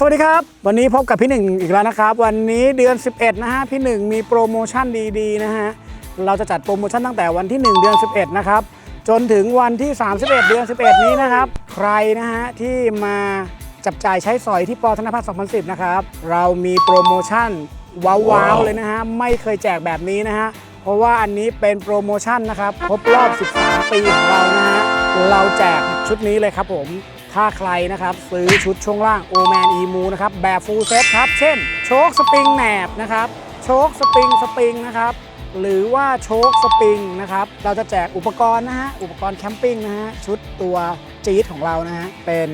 สวัสดีครับ วันนี้พบกับพี่หนึ่งอีกแล้วนะครับ วันนี้เดือน 11 นะฮะ พี่หนึ่งมีโปรโมชั่นดีๆ นะฮะ เราจะจัดโปรโมชั่นตั้งแต่วันที่ 1 เดือน 11 นะครับ จนถึงวันที่ 31 เดือน 11 นี้นะครับ ใครนะฮะ ที่มาจับจ่ายใช้สอยที่ปอธนพัฒน์2010 นะครับ เรามีโปรโมชั่นว้าวๆเลยนะฮะ ไม่เคยแจกแบบนี้นะฮะ เพราะว่าอันนี้เป็นโปรโมชั่นนะครับ ครบรอบ 13 ปีของเรานะฮะ เราแจกชุดนี้เลยครับผม ถ้าใครนะครับซื้อชุดช่วงล่าง o m a n e m u นะครับแบบฟูลเซตครับเช่น โชคสปริงแหนบนะครับโชคสปริงสปริงนะครับหรือว่าโชคสปริงนะครับเราจะแจกอุปกรณ์นะฮะอุปกรณ์แคมปิ้งนะฮะชุดตัวจี๊ดของเรานะฮะเป็น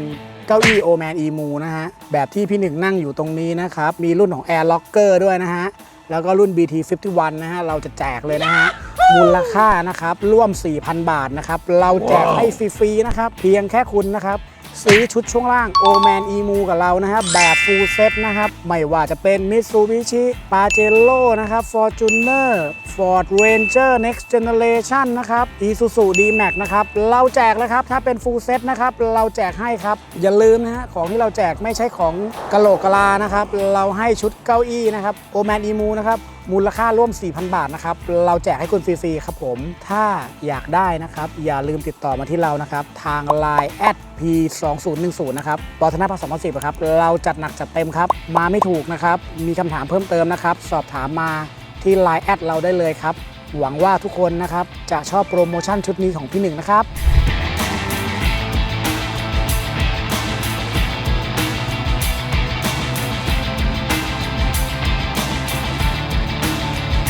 เก้าอี้ o m a n e m u นะฮะแบบที่พี่หนึ่งนั่งอยู่ตรงนี้นะครับมีรุ่นของ Air Locker ด้วยนะฮะแล้วก็รุ่น BT 51 นะฮะเราจะแจกเลยนะฮะมูลค่านะครับร่วม 4,000 บาทนะครับเราแจกให้ฟรีๆนะครับเพียงแค่คุณนะครับ ซื้อชุดช่วงล่าง o m a n e m u กับเรานะครับ แบบฟูลเซ็ตนะครับ ไม่ว่าจะเป็น Mitsubishi Pajero นะครับ Fortuner Ford Ranger Next Generation นะครับ Isuzu D-Max นะครับ เราแจกเลยครับ ถ้าเป็นฟูลเซ็ตนะครับ เราแจกให้ครับ อย่าลืมนะฮะ ของที่เราแจกไม่ใช่ของกะโหลกกะลานะครับ เราให้ชุดเก้าอี้นะครับ o m a n e m u นะครับ มูลค่าร่วม 4,000 บาทนะครับ เราแจกให้คุณฟรีๆครับผม ถ้าอยากได้นะครับ อย่าลืมติดต่อมาที่เรานะครับ ทาง Line at p2010 นะครับปอธนาภาค2010ครับ เราจัดหนักจัดเต็มครับ มาไม่ถูกนะครับ มีคำถามเพิ่มเติมนะครับ สอบถามมาที่ Line แอดเราได้เลยครับ หวังว่าทุกคนนะครับ จะชอบโปรโมชั่นชุดนี้ของพี่หนึ่งนะครับ